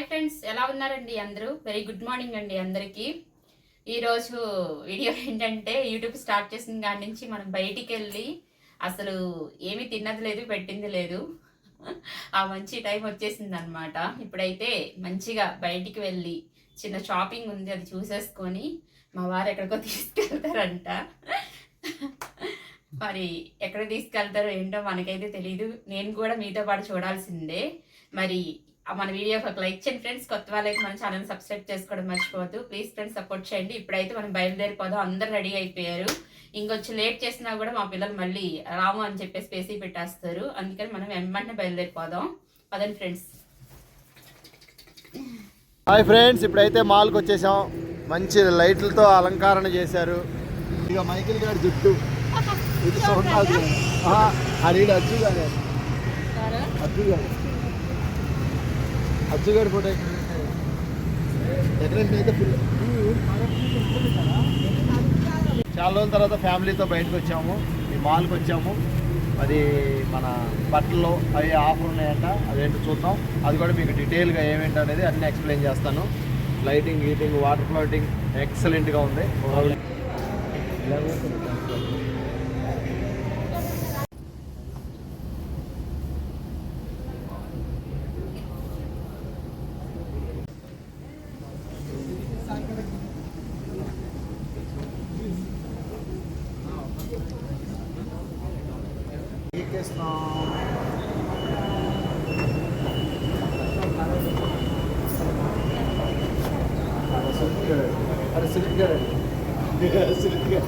Hi friends ఎలా ఉన్నారండి అందరూ? వెరీ గుడ్ మార్నింగ్ అండి అందరికీ. ఈరోజు వీడియో ఏంటంటే యూట్యూబ్ స్టార్ట్ చేసిన దాని నుంచి మనం బయటికి వెళ్ళి అసలు ఏమీ తిన్నది లేదు పెట్టింది లేదు. ఆ మంచి టైం వచ్చేసింది అనమాట ఇప్పుడైతే మంచిగా బయటికి వెళ్ళి చిన్న షాపింగ్ ఉంది అది చూసేసుకొని మా వారు ఎక్కడికో తీసుకెళ్తారంట. మరి ఎక్కడ తీసుకెళ్తారో ఏంటో మనకైతే తెలియదు నేను కూడా మీతో పాటు చూడాల్సిందే. మరి మన వీడియో ఒక లైక్ చేయండి ఫ్రెండ్స్. కొత్త వాళ్ళైతే మన ఛానల్ సబ్స్క్రైబ్ చేసుకోవడం మర్చిపోవద్దు. ప్లీజ్ ఫ్రెండ్స్ సపోర్ట్ చేయండి. ఇప్పుడైతే మనం బయలుదేరిపోదాం. అందరు రెడీ అయిపోయారు. ఇంకొంచెం లేట్ చేసినా కూడా మా పిల్లలు మళ్ళీ రాము అని చెప్పేసి పేసి పెట్టేస్తారు. అందుకని మనం వెంబడిని బయలుదేరిపోదాం. పదండి ఫ్రెండ్స్. హాయ్ ఫ్రెండ్స్ ఇప్పుడైతే మాల్కి వచ్చేసాం. మంచి లైట్లతో అలంకరణ చేశారు. ఇక మైకిల్ గారి జుట్టు. ఇది అడిగి అజ్జు గారు. అజ్జు గారు. అజ్జు గారి ఫోటో అయితే చాలా రోజుల తర్వాత ఫ్యామిలీతో బయటకు వచ్చాము. ఈ మాల్కి వచ్చాము. అది మన బట్టలు అవి ఆఫర్ ఉన్నాయంట అదేంటో చూద్దాం. అది కూడా మీకు డీటెయిల్గా ఏమేంటి అనేది అన్ని ఎక్స్ప్లెయిన్ చేస్తాను. లైటింగ్ గీటింగ్ వాటర్ ఫ్లోటింగ్ ఎక్సలెంట్గా ఉంది. అరే సిల్క్ గారు సిల్క్ గారు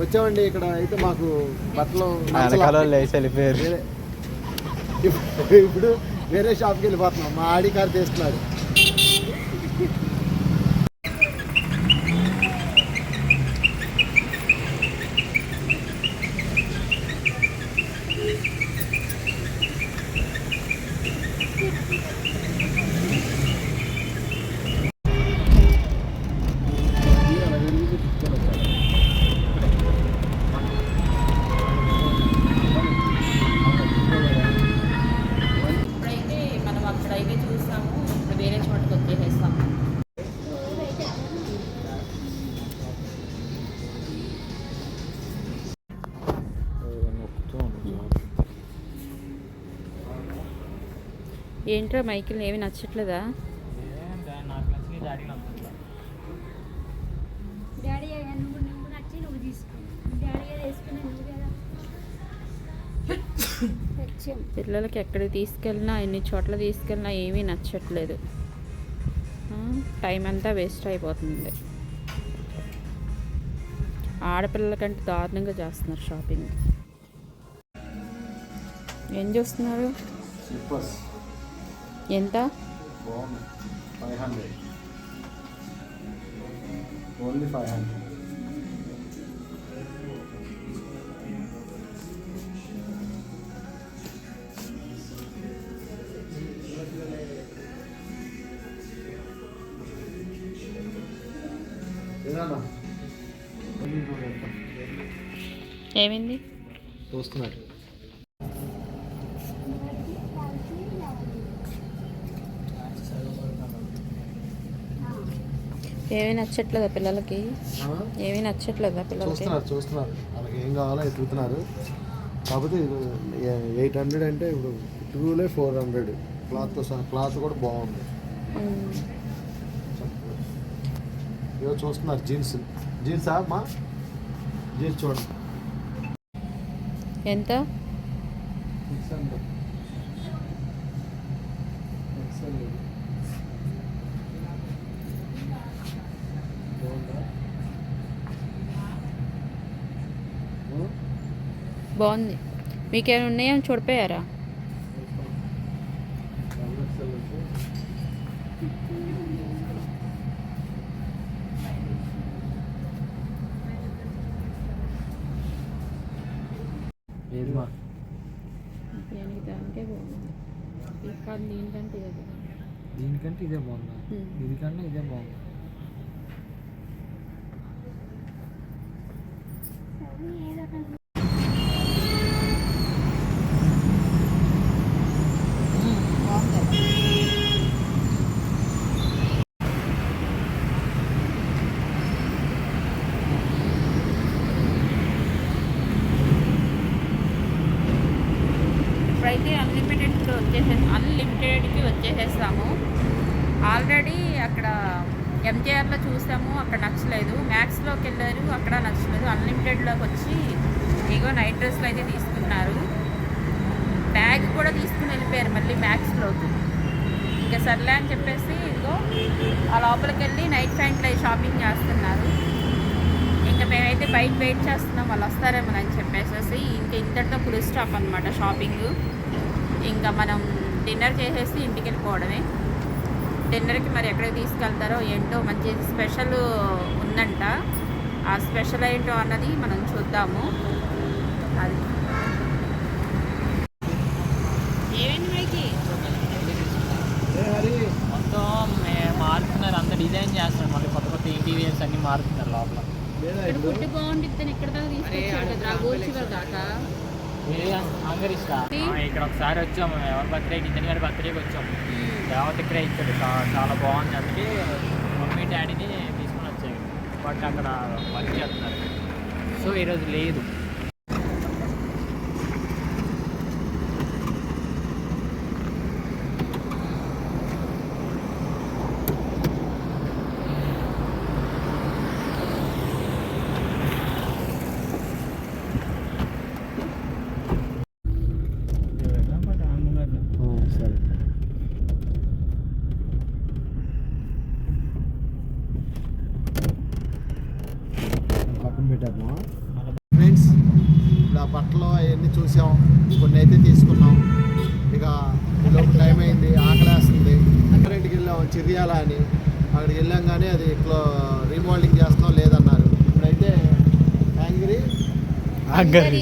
వచ్చామండి ఇక్కడ అయితే మాకు బట్టలు ఇప్పుడు వేరే షాప్కి వెళ్ళిపోతున్నాం. మా ఆడి కార్ తీస్తున్నాడు ఏంట్రా మైకిల్ ఏమి నచ్చట్లేదా? పిల్లలకి ఎక్కడికి తీసుకెళ్ళినా ఎన్ని చోట్ల తీసుకెళ్ళినా ఏమీ నచ్చట్లేదు. టైం అంతా వేస్ట్ అయిపోతుంది. ఆడపిల్లల కంటే దారుణంగా చేస్తున్నారు షాపింగ్. ఏం చూస్తున్నారు? స్లిప్పర్స్. ఎంత? Five hundred only five hundred నచ్చట్లేదా పిల్లలకి? ఏమీ నచ్చట్లేదా పిల్లలకి? చూస్తున్నారు చూస్తున్నారు. వాళ్ళకి ఏం కావాలో ఎత్తుకుతున్నారు కాకపోతే ఎయిట్ హండ్రెడ్ అంటే ఇప్పుడు టూలే ఫోర్ హండ్రెడ్. క్లాత్తో సహా క్లాత్ కూడా బాగుంది. ఇవో చూస్తున్నారు జీన్స్. జీన్సా మా జీన్స్ చూడండి. ఎంత? Six hundred. బాగుంది. మీకేమైనా ఉన్నాయని చూడిపోయారా? ఏది దీనికంటే ఇదే బాగుంది. దీనికంటే ఇదే బాగుందా? Hmm. దీనికన్నా ఇదే బాగుంది ఇప్పుడైతే అన్లిమిటెడ్కి వచ్చేసే అన్లిమిటెడ్కి వచ్చేసేస్తాము ఆల్రెడీ అక్కడ ఎంజేఆర్లో చూసాము అక్కడ నచ్చలేదు మ్యాక్స్లోకి వెళ్ళారు అక్కడ నచ్చలేదు అన్లిమిటెడ్లోకి వచ్చి ఇగో అయితే తీసుకున్నారు. బ్యాగ్ కూడా తీసుకుని వెళ్ళిపోయారు మళ్ళీ మ్యాక్స్లోకి ఇంకా సర్లే అని చెప్పేసి ఇదిగో ఆ లోపలికి వెళ్ళి నైట్ ప్యాంట్లు షాపింగ్ చేస్తున్నారు. ఇంకా మేమైతే బయట వెయిట్ చేస్తున్నాం వాళ్ళు వస్తారేమో అని చెప్పేసి ఇంకా ఇంతటితో ఫుల్ స్టాప్ అనమాట షాపింగ్. ఇంకా మనం డిన్నర్ చేసేసి ఇంటికి వెళ్ళిపోవడమే డిన్నర్కి మరి ఎక్కడికి తీసుకెళ్తారో ఏంటో మంచి స్పెషల్ ఉందంట. ఆ స్పెషల్ ఏంటో అన్నది మనం చూద్దాము. అది. ఏమైంది మైకి? హరి? మొత్తం మే- మారుతున్నారు. అంత డిజైన్ చేస్తున్నారు. మళ్ళీ కొత్త కొత్త ఇంటీరియర్స్ అన్ని మారుతున్నారు లోపల. ఇక్కడ ఒకసారి వచ్చాము. ఎవరి బర్త్డేకి ఇతని గారి బర్త్డేకి వచ్చాము. దేవత ఇక్కడే ఇచ్చాడు. చాలా బాగుంది. అందుకే మమ్మీ డాడీని తీసుకొని వచ్చాయి బట్ అక్కడ వర్క్ చేస్తున్నారు. సో ఈరోజు లేదు సరే పక్కన పెట్టాము ఫ్రెండ్స్ ఇప్పుడు ఆ బట్టలు అవన్నీ చూసాం కొన్ని అయితే తీసుకున్నాం ఇక ఈలోపు టైం అయింది ఆకలేస్తుంది ఇంటికి వెళ్ళాం చిర్యాల అని అక్కడికి వెళ్ళాం కానీ అది క్లో రీమోల్డింగ్ చేస్తున్నాం లేదన్నారు. ఇప్పుడైతే యాంగిరి యాంగిరి.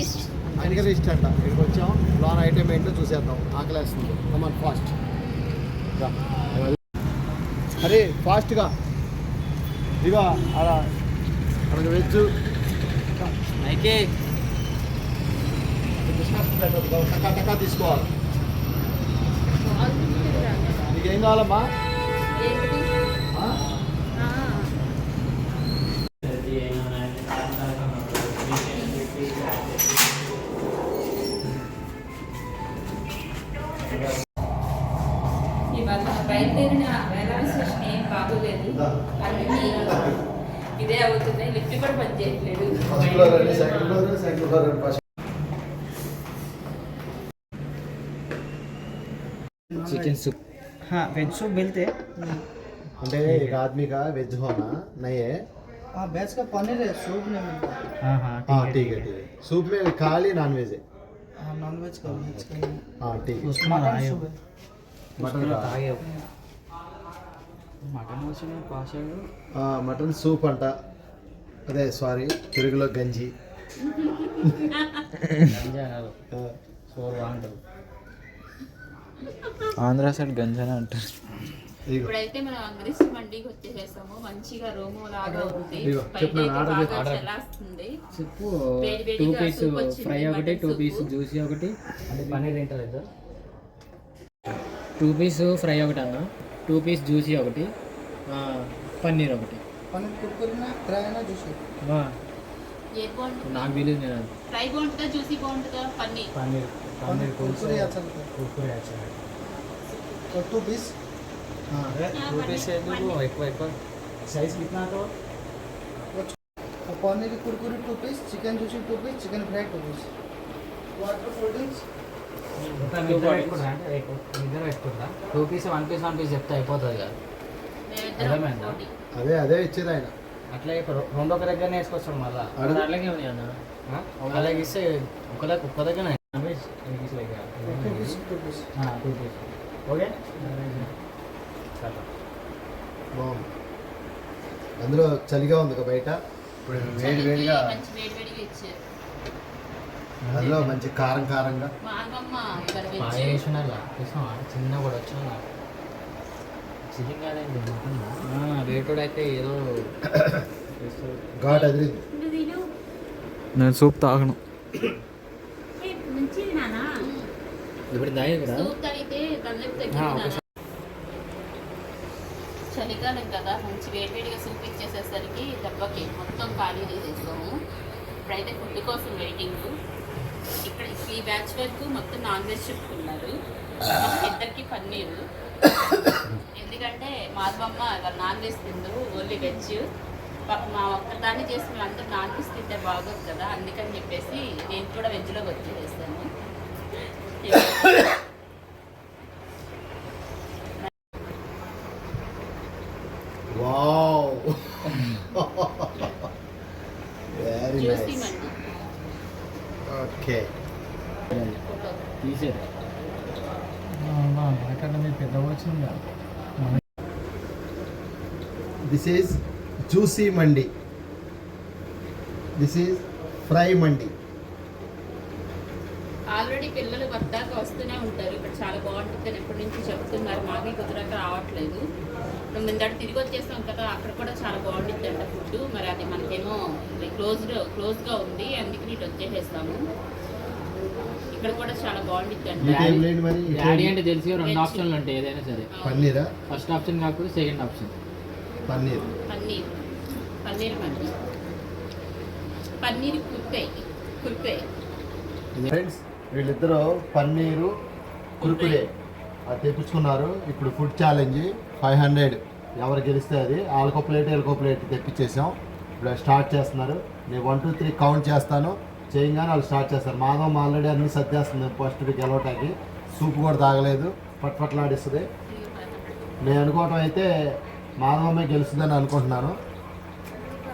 ఇష్ట అంట. ఇక్కడికి వచ్చాం లోన్ ఐటమ్ ఏంటో చూసేద్దాం. ఆకలేస్తుంది. కమన్ ఫాస్ట్ అరే ఫాస్ట్గా ఇదిగో అలా. మనకి వెజ్ అయితే టకా టకా తీసుకోవాలి. నీకేం కావాలమ్మా? లిఫ్ట్ కూడా పనిచేయట్లేదు ఫస్ట్ ఫ్లోర్ అండి సెకండ్ ఫ్లోర్ సెకండ్ ఫ్లోర్ అండి ఫస్ట్ चिकन सूप हाँ वेज सूप मिलते हैं అంటే एक आदमी का वेज होना नहीं है हाँ वेज का पनीर है सूप नहीं मिलता हाँ हाँ हाँ ठीक है ठीक है सूप में खाली नॉन वेज है हाँ नॉन वेज का वेज का नहीं। हाँ ठीक है उसमें मटन सूप है మటన్ మటన్ వచ్చిన పాషాడు మటన్ సూప్ అంట అదే సారీ తెలుగులో గంజి. ఆంధ్ర. సైడ్ గంజానే అంటారు. ఇప్పుడైతే మనం అంగరీస్ మండికి వచ్చేసేసాము. మంచిగా రూమ్ లాగా ఉంది. చెప్పు టూ పీస్ ఫ్రై ఒకటి టూ. పీస్ జ్యూసీ ఒకటి అంటే పన్నీర్ ఏంటో టూ పీస్ ఫ్రై ఒకటి అన్న టూ పీస్ జ్యూసీ ఒకటి ఆ, పన్నీర్ ఒకటి. పన్నె కుర్కురున త్రాయన చూసి ఏ బాగుంటుంది నాకు తెలియదు నేను ఫ్రై బాగుంటుందా జ్యూసీ బాగుంటుందా పన్నీర్ పన్నీర్ పన్నీర్ కుర్కురే అసలు కుర్కురే అసలు और टू पीस हाँ टू पीस है तो एक एक साइज़ कितना तो पनीर कुरकुरी two piece chicken juicy two piece chicken fry two piece water cold drinks ఇద్దరు పెట్టుకుంటా two piece one piece one piece చెప్తే అయిపోతుంది కదా అర్థమైందా అదే అదే ఇచ్చేది ఆయన. అట్లాగే రెండు ఒక దగ్గరనే వేసుకొచ్చాడు మళ్ళా. అలాగే ఉంది అలాగే ఇస్తే ఒక దగ్గర ఒక్క దగ్గర ఓకే? బాగుంది. అందులో చలిగా ఉంది బయట. ఇప్పుడు వేడి వేడిగా అందులో మంచి కారం కారంగా. చిన్న కూడా వచ్చిన నాకు రేటెడ్ అయితే ఏదో ఘాట్ నేను సూప్ తాగను. ఇప్పుడు చలికాలం కదా మంచి వేడివేడిగా సూప్ ఇచ్చేసేసరికి దెబ్బకి మొత్తం ఖాళీ చేసేసాము. ఇప్పుడైతే ఫుడ్ కోసం వెయిటింగ్. ఇక్కడ ఈ బ్యాచ్ వరకు మొత్తం నాన్ వెజ్ చెప్పుకున్నారు ఇద్దరికి పన్నీరు. మాధవమ్మ వాళ్ళు నాన్ వెజ్ తిందరు ఓన్లీ వెజ్. పాప మా ఒక్కదాన్ని చేసి అందరూ నాన్ వెజ్ తింటే బాగోదు కదా అందుకని చెప్పేసి నేను కూడా వెజ్లోకి వచ్చేసేసాను వావ్ వెరీ జ్యూసీ నైస్ మండి ఓకే తీసేది నాకన్నా మీ పెద్ద వచ్చిందా దిస్ ఈజ్ జ్యూసీ మండి. దిస్ ఈజ్ ఫ్రై మండి. ఆల్రెడీ పిల్లలు వద్దాక వస్తూనే ఉంటారు. ఇక్కడ చాలా బాగుంటుంది అని ఎప్పటి నుంచి చెప్తున్నారు. మాకు కుదరక రావట్లేదు. మేము ఇందాక తిరిగి వచ్చేస్తాం కదా అక్కడ కూడా చాలా బాగుంటుంది అంట ఫుడ్ మరి అది మనకేమో క్లోజ్డ్ క్లోజ్గా ఉంది. అందుకని ఇటు వచ్చేసేస్తాము. ఇక్కడ కూడా చాలా బాగుంటుంది అంట డాడీ అంటే తెలిసి రెండు ఆప్షన్లు ఉంటాయి ఏదైనా సరే. పన్నీరా? ఫస్ట్ ఆప్షన్ కాకపోతే సెకండ్ ఆప్షన్ పన్నీర్. పన్నీర్. పన్నీర్ మంది పన్నీర్ కుర్తే కుర్తే ఫ్రెండ్స్ వీళ్ళిద్దరూ పన్నీరు కురుకురే. అది తెప్పించుకున్నారు. ఇప్పుడు ఫుడ్ ఛాలెంజ్ ఫైవ్ హండ్రెడ్ ఎవరు గెలిస్తే అది? వాళ్ళకో ప్లేట్ వీళ్ళకో ప్లేట్ తెప్పించేసాం. ఇప్పుడు స్టార్ట్ చేస్తున్నారు. నేను వన్ టూ త్రీ కౌంట్ చేస్తాను. చేయగానే వాళ్ళు స్టార్ట్ చేస్తారు. మాధవం ఆల్రెడీ అన్ని సర్దేస్తుంది ఫస్ట్ గెలవటానికి. సూప్ కూడా తాగలేదు. పట్పట్లాడిస్తుంది. నేను అనుకోవటం అయితే మాధవమే గెలుస్తుందని అనుకుంటున్నాను.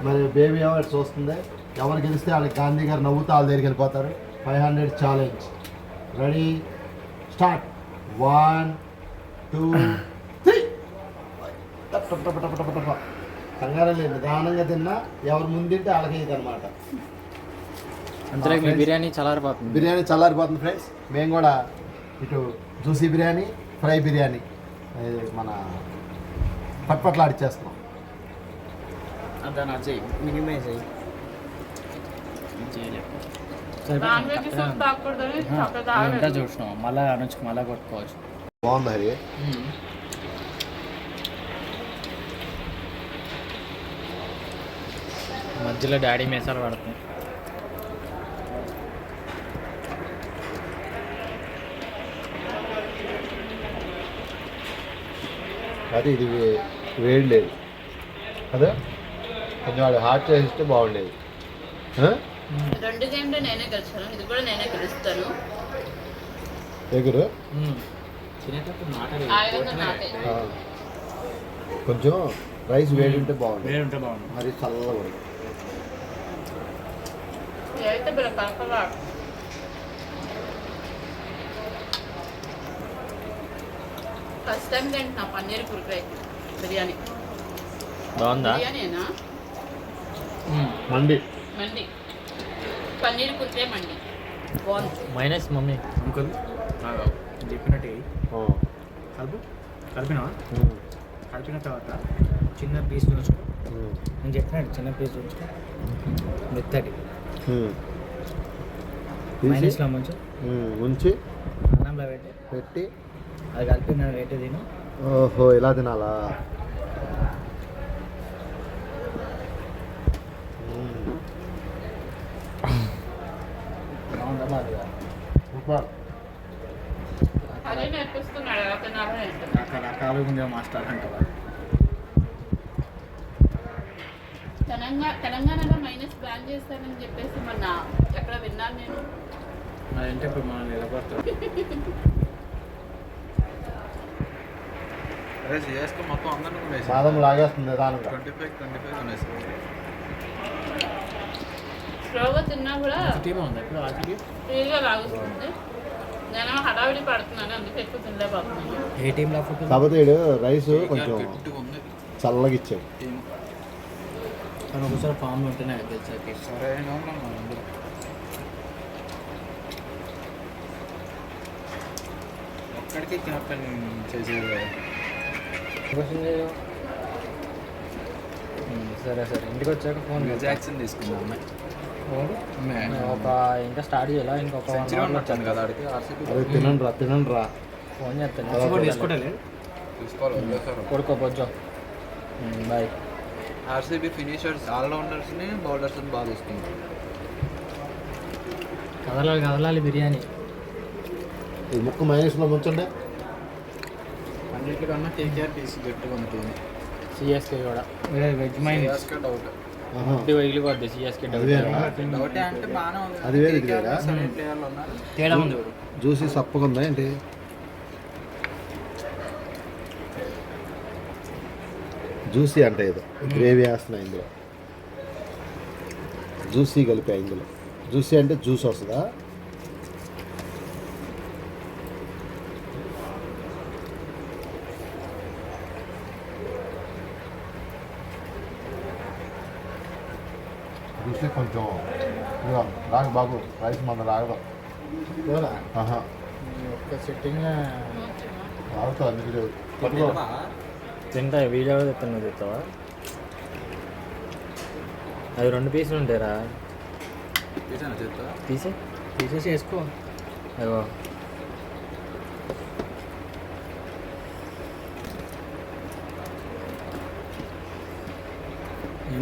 మరి బేబీ అవార్డ్స్ వస్తుంది. ఎవరు గెలిస్తే వాళ్ళకి గాంధీ గారు నవ్వుతూ వాళ్ళ దగ్గరికి వెళ్ళిపోతారు. Five hundred challenge ready start one two three కంగారం లేదు. నిదానంగా తిన్నా ఎవరు ముందుంటే వాళ్ళకి ఇది అనమాట మీ బిర్యానీ చల్లారిపోతుంది. బిర్యానీ చల్లారిపోతుంది ఫ్రెండ్స్ మేము కూడా ఇటు జ్యూసీ బిర్యానీ ఫ్రై బిర్యానీ మన పట్పట్లాడిచ్చేస్తున్నాం దాన్ని వచ్చేయి మినిమైజ్ అయ్యి. చూసినాం మళ్ళీ అనొచ్చు మళ్ళీ కొట్టుకోవచ్చు బాగుంది హరి మధ్యలో డాడీ మేసాలు పడుతుంది అది ఇది వేడి లేదు అదే కొంచెం వాడు హాట్ చేసిస్తే బాగుండేది? రెండు గేమ్లో నేనే గెలిచాను ఇది కూడా నేనే గెలుస్తాను. ఎగురు. కొంచెం రైస్ వేడి ఉంటే బాగుండేది వేరే ఉంటే బాగుంది మరి చల్లగా ఉంది. అయితే బిల్ల కలకలా ఫస్ట్ టైం తింటున్నా పన్నీర్ కుర్కురే. బిర్యానీ. బాగుందా? బిర్యానీనా మండి. మండి. పన్నీర్ కుర్కురే మండి. బాగుంది. Minus mummy. అంకుల్ చెప్పినట్టు ఆ. కలుపు. కలిపినా. కలిపిన తర్వాత చిన్న పీస్ ఉంచుకో. నేను చెప్పినట్టు చిన్న పీస్ ఉంచుకో మెత్తటి. మైనస్లో ముంచు. ఉమ్, ఉంచి అన్నంలో పెట్టి. పెట్టి. అది కలిపిన పెట్టి తిను. ఓహో ఇలా తినాలా ఉమ్. బాగుందా బాగా సూపర్ అదే నేర్పిస్తున్నాడు ఎలా తినాలో ఏంటో. రకరకాలు ఉండే మాస్టర్ అంటావా తెలంగాణ తెలంగాణలో మైనస్ బ్యాన్ చేస్తానని చెప్పేసి మొన్న ఎక్కడ విన్నాను నేను. అదంటే ఇప్పుడు మనం నిలబడతాం. చేసుకుని మొత్తం అందరిని సాదం లాగేస్తుంది నిదానంగా ట్వంటీ ఫైవ్ ట్వంటీ ఫైవ్ ఉన్నాయి స్లోగా తిన్నా కూడా ఫ్రీగా లాగుతుంది నేను హడావిడి పడుతున్నాను అందుకే ఎక్కువ తినలేకపోతున్నాను కాకపోతే వీడు రైస్ కొంచెం చల్లగా ఇచ్చాడు. కానీ ఒకసారి ఫామ్లో ఉంటేనే సరే ఒక్కడికి క్యాప్టెన్ చేసేది సరే సరే. ఇంటికి వచ్చాక ఫోన్ జాక్సన్ తీసుకుందాం అమ్మాయి. ఒక ఇంకా స్టార్ట్ చేయాలి? ఇంకొక వచ్చాను కదా ఆర్సీబీ అదే తినండి రా తినండి రా ఫోన్ చేస్తాను. తీసుకోవాలి వదిలేసారు. కొడుకోపోచ్చు బాయ్. ఆర్సీబీ ఫినిషర్స్ ఆల్రౌండర్స్ని బౌలర్స్ని బాగా తీసుకుంటారు కదలాలి కదలాలి బిర్యానీ. ఈ ముక్క మైనస్లో ముంచండి అన్నిటికన్నా కేకేఆర్ తీసి గట్టిగా ఉంది టీం సిఎస్కే కూడా. Veg minus. డౌట్ ఇది సిఎస్కే అది వేరా? డౌటే అంటే బాగానే ఉంది. అది వేరు, ఇది తేడా ఉంది. జ్యూసీ సప్పగా ఉందా ఏంటి? జ్యూసీ అంటే ఏదో. గ్రేవీ వేస్తున్నా ఇందులో. జ్యూసీ కలిపా ఇందులో. జ్యూసీ అంటే జ్యూస్ వస్తుందా? కొంచెం రాగు బాబు రైస్ మన రాగదు సిట్టింగ్ రాగుతా అందుకే తింటా వీడియో కూడా తిన్నా చెప్తావా అవి రెండు పీసులు ఉంటాయిరా. తీసే తీసేసి వేసుకో. అయ్యో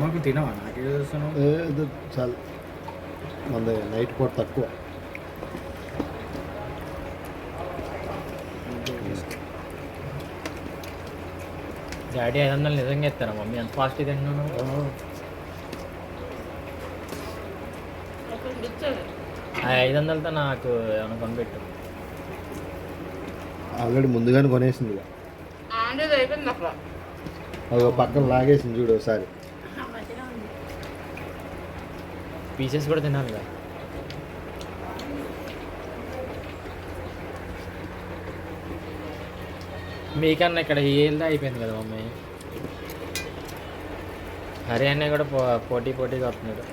ఏమో తినవా? నాకే చూస్తున్నావు ఏదో చాలు. మన నైట్ పూట తక్కువ. డాడీ ఐదు వందలు నిజంగా ఎత్తారా మమ్మీ? ఎంత ఫాస్ట్ తింటున్నాను ఆ. ఐదు వందలతో నాకు ఏమైనా కొనిపెట్టు. ఆల్రెడీ ముందుగానే కొనేసింది పక్కన లాగేసింది చూడు ఒకసారి ఆ మధ్యలో ఉంది పీసెస్ కూడా తినాలి కదా. మీకన్నా ఇక్కడ ఏళ్ళదా అయిపోయింది కదా మమ్మీ. హరి అన్నయ్య కూడా పో పోటీ పోటీగా వస్తున్నాడు.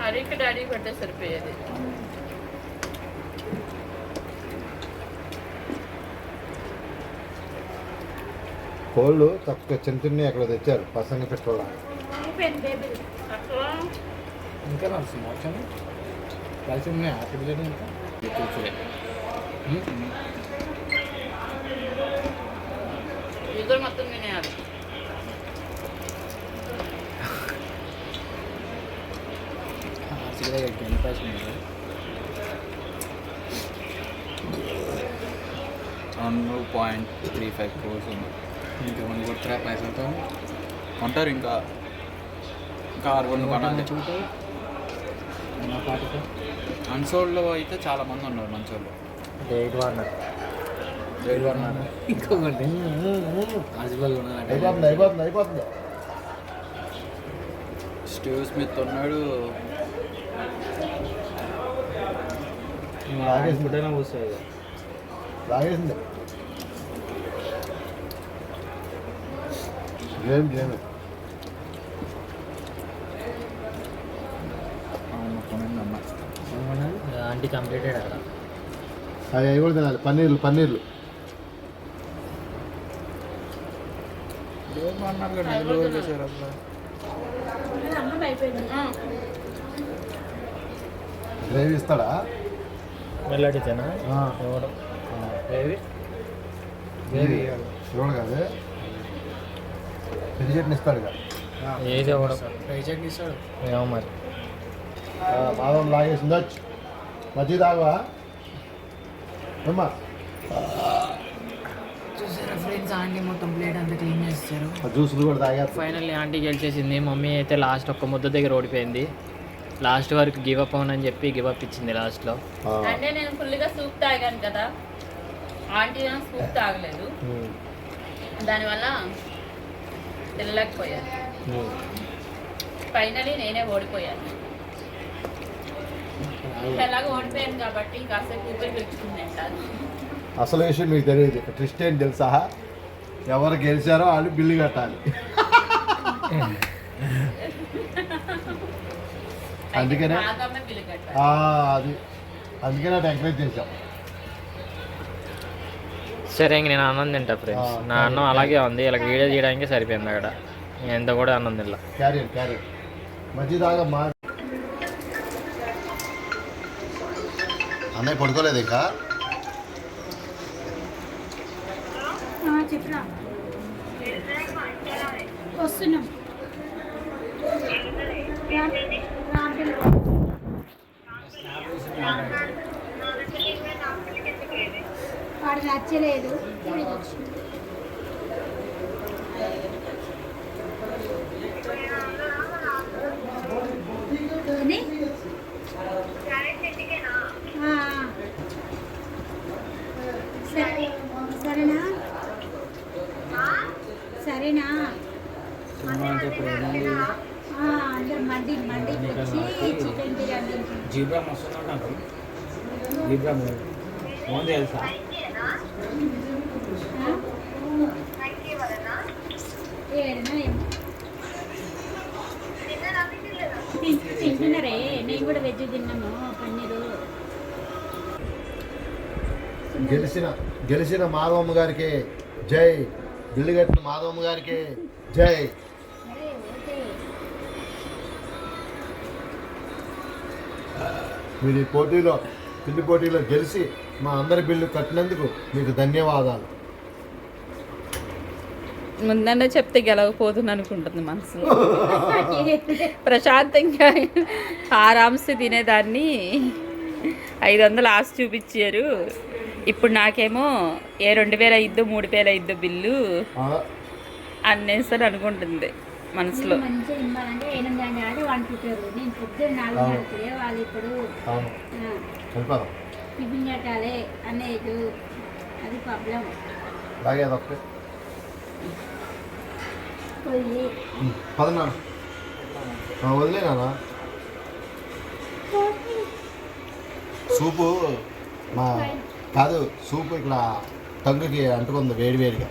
హరికి డాడీ పడ్డే సరిపోయేది. కోళ్ళు తక్కువ చిన్న చిన్న అక్కడ తెచ్చారు? పసంగ పెట్రోల్ అయిపోయింది బేబీ అక్కడ ఇంకా నడుస్తుంది ఆప్షన్ కలిసి ఉన్నాయి ఆర్టిఫిషియల్ ఇంకా ఇద్దరు మొత్తం తినేయాలి ఎన్ని పైసలు ఉన్నాయి రెండు పాయింట్ త్రీ ఫైవ్ క్రోర్స్ ఉంది ఇంకా కొన్ని కొట్టురా పైసలతో ఉంటారు ఇంకా ఇంకా కొనాలి అన్సోల్డ్లో అయితే చాలా మంది ఉన్నారు మంచోళ్ళు. ఇంకొకటి అయిపోతుంది అయిపోతుంది అయిపోతుంది. స్టీవ్ స్మిత్ ఉన్నాడు. వస్తుంది లాగేసింది గేమ్ గేమ్ కొనండి అన్న ఆంటీ కంప్లీటెడ్ అక్కడ. అవి అవి కూడా తినాలి. పన్నీర్లు పన్నీర్లు. గ్రేవీ ఇస్తాడా? మెల్లడితేనా. ఇవ్వడం. ఏవి గ్రేవీ? చూడు కాదు? పెద్ద చట్నీ ఇస్తాడు ఏది ఇవ్వడం? ఫ్రై చట్నీ ఇస్తాడు. ఏమో మరి. బాదం లాగేసింది? వచ్చి మజ్జి తాగవా అమ్మా చూసారా ఫ్రెండ్స్ ఆంటీ మొత్తం ప్లేట్ అంతా క్లీన్ చేస్తారు. ఆ జ్యూసులు కూడా తాగేస్తా ఫైనల్లీ ఆంటీ గెలిచేసింది. మమ్మీ అయితే లాస్ట్ ఒక్క ముద్ద దగ్గర ఓడిపోయింది. లాస్ట్ వరకు గివ్ అప్ అని చెప్పి గివ్ అప్ ఇచ్చింది లాస్ట్లో అంటే నేను ఫుల్గా సూప్ తాగాను కదా. ఆంటీ సూప్ తాగలేదు. దానివల్ల తినలేకపోయాను. ఫైనలీ నేనే ఓడిపోయాను. అసలు విషయం మీకు తెలియదు. ట్విస్ట్ ఏంటి తెలుసా? ఎవరు గెలిచారో వాళ్ళు బిల్లు కట్టాలి. అందుకనే అది. అందుకనే అటు ఎంకరేజ్ చేశాం. సరే ఇంక నేను అన్నం తింటా ఫ్రెండ్స్ నా అన్నం అలాగే ఉంది. ఇలా వీడియో తీయడానికి సరిపోయింది అక్కడ. ఎంత కూడా అన్నం తినలా. క్యారియర్ క్యారియర్ మధ్య దాకా మా అన్నయ్య పడుకోలేదు ఇంకా? వస్తున్నాం. వాడు నచ్చలేదు. కానీ ఆ, సరే సరేనా సరేనా? ఆ, అందరు మండి మండి తెచ్చి చికెన్ బిర్యానీ తింటాం. జీబ్రా మస్తు నాకు. జీబ్రా ఫోన్ తెలుసా? ఆ? ఏడనా ఏమో. తిన్- తింటున్నారే? నేను కూడా వెజ్ తిన్నాను పన్నీరు. గెలిచిన గెలిచిన మాధవమ్మ గారికి జై. బిల్లు కట్టిన మాధవమ్మ గారికి జై. మీరు ఈ పోటీలో పిండి పోటీలో గెలిచి మా అందరి బిల్లు కట్టినందుకు మీకు ధన్యవాదాలు. ముందన్న చెప్తే గెలవపోతుంది అనుకుంటుంది మనసు. ప్రశాంతంగా ఆరామ్స్ తినేదాన్ని ఐదు వందలు ఆశ చూపించారు. ఇప్పుడు నాకేమో ఏ రెండు వేల ఐదు మూడు వేల ఐదు బిల్లు ఆ, అనేసరి అనుకుంటుంది మనసులో. వదిలేనా సూపు మా కాదు సూపు ఇక్కడ టంగుకి అంటుకుంది వేడివేడిగా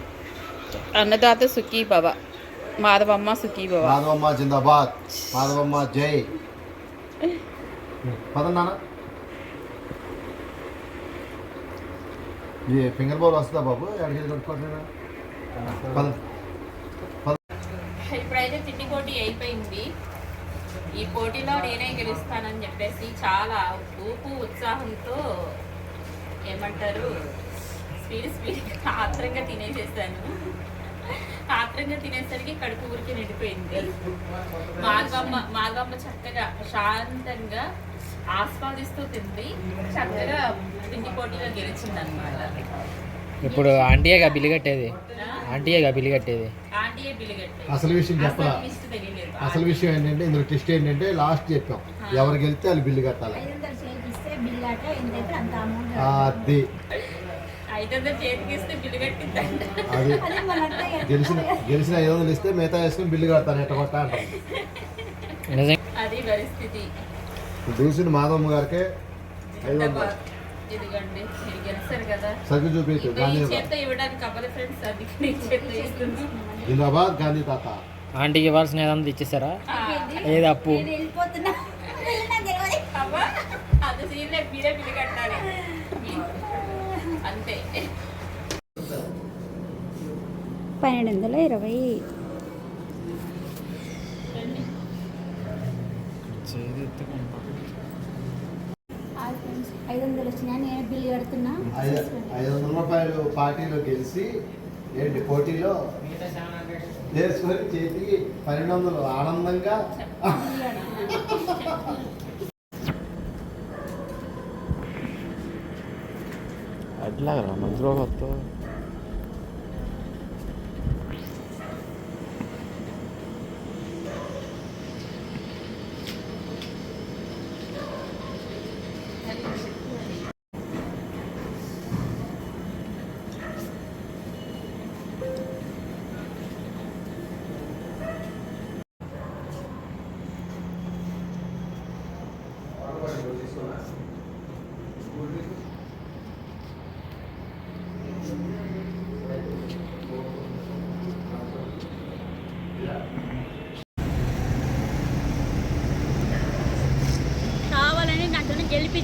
అన్నదాత సుఖీ భవ మాధవమ్మ సుఖీ భవ. మాధవమ్మ జిందాబాద్ మాధవమ్మ జై. పదన్నా ఈ ఫింగర్ బౌల్ వస్తుందా బాబు? ఎక్కడికి కొట్టుకుంటున్నా పద ఇప్పుడైతే తిండి పోటీ అయిపోయింది. ఈ పోటీలో నేనే గెలుస్తానని చెప్పేసి చాలా ఊపు ఉత్సాహంతో ఏమంటారు? Speed speed. ఆత్రంగా తినేసేసాను. ఆత్రంగా తినేసరికి కడుపు ఊరికి నిండిపోయింది. మాగమ్మ మాగమ్మ చక్కగా శాంతంగా ఆస్వాదిస్తూ తింది. చక్కగా తిండి పోటీలో గెలిచిందనమాట. ఇప్పుడు ఆంటీయేగా బిల్లు కట్టేది ఆంటీయేగా బిల్లు కట్టేది అసలు విషయం తెలియలేదు. అసలు విషయం ఏంటంటే ఇందులో టెస్ట్ ఏంటంటే లాస్ట్ చెప్పాం. ఎవరు గెలిస్తే వాళ్ళు బిల్లు కట్టాలి. అది అది. గెలిచిన గెలిచిన ఐదు వందలు ఇస్తే మిగతా వేసుకుని బిల్లు కడతాను ఎట్ట కొట్ట పరిస్థితి. చూసిన మాధవమ్మ గారికి ఐదు వందలు. సగ్గు చూపించు గాంధీ జిందాబాద్ గాంధీ తాత. ఆంటీకి ఇవ్వాల్సిన ఏదంతా ఇచ్చేసారా? ఏది అప్పు? వెళ్ళిపోతున్నా నాకు తెలియదు. అవ్వా అది సీన్ మీరే బిల్లు కట్టాలి అంతే. పన్నెండు వందల ఇరవై ఐదు వందలు వచ్చినా నేను కడుతున్నా. ఐదు ఐదు వందల రూపాయలు పార్టీలో గెలిచి ఏంటి పోటీలో? వేసుకొని చేతికి పన్నెండు వందలు ఆనందంగా La gran droga todo.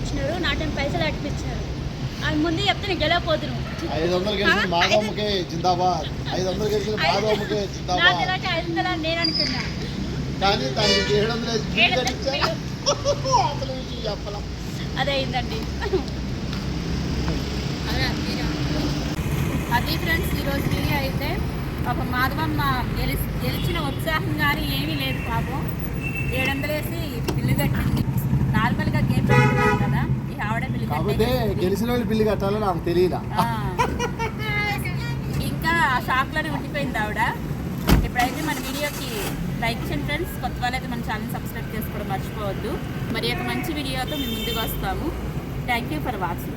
గెలిపించినారు నాతో పైసలు అడిపించినారు అది ముందే చెప్తే నేను గెలవపోతున్నాను ఐదు వందలు గెలిచిన మాధవమ్మకి జిందాబాద్. ఐదు వందలు గెలిచిన మాధవమ్మకి నా జిందాబాద్ తెలియక ఐదు వందలు అని నేను అనుకున్నా. కానీ దానికి ఏడు వందల ఐదు బిల్లు ఏడు వందల కట్టించా? అసలు విషయం చెప్పలా అదే అయిందండి. అది ఫ్రెండ్స్ ఈరోజు వీడియో అయితే ఒక మాధవమ్మ గెలిచి గెలిచిన ఉత్సాహం కానీ ఏమీ లేదు పాపం. ఏడు వందలు వేసి బిల్లు కట్టింది. నార్మల్గా గేమ్ కదా ఈ ఆవిడ బిల్లు కాకపోతే. గెలిచిన వాళ్ళు బిల్లు కట్టాలో నాకు తెలియదా. ఇంకా ఆ షాక్లోనే ఉండిపోయింది ఆవిడ. ఇప్పుడైతే మన వీడియోకి లైక్ చేయండి ఫ్రెండ్స్. కొత్త వాళ్ళైతే మన ఛానల్ సబ్స్క్రైబ్ చేసుకోవడం మర్చిపోవద్దు. మరి ఒక మంచి వీడియోతో మేము ముందుకు వస్తాము. Thank you for watching.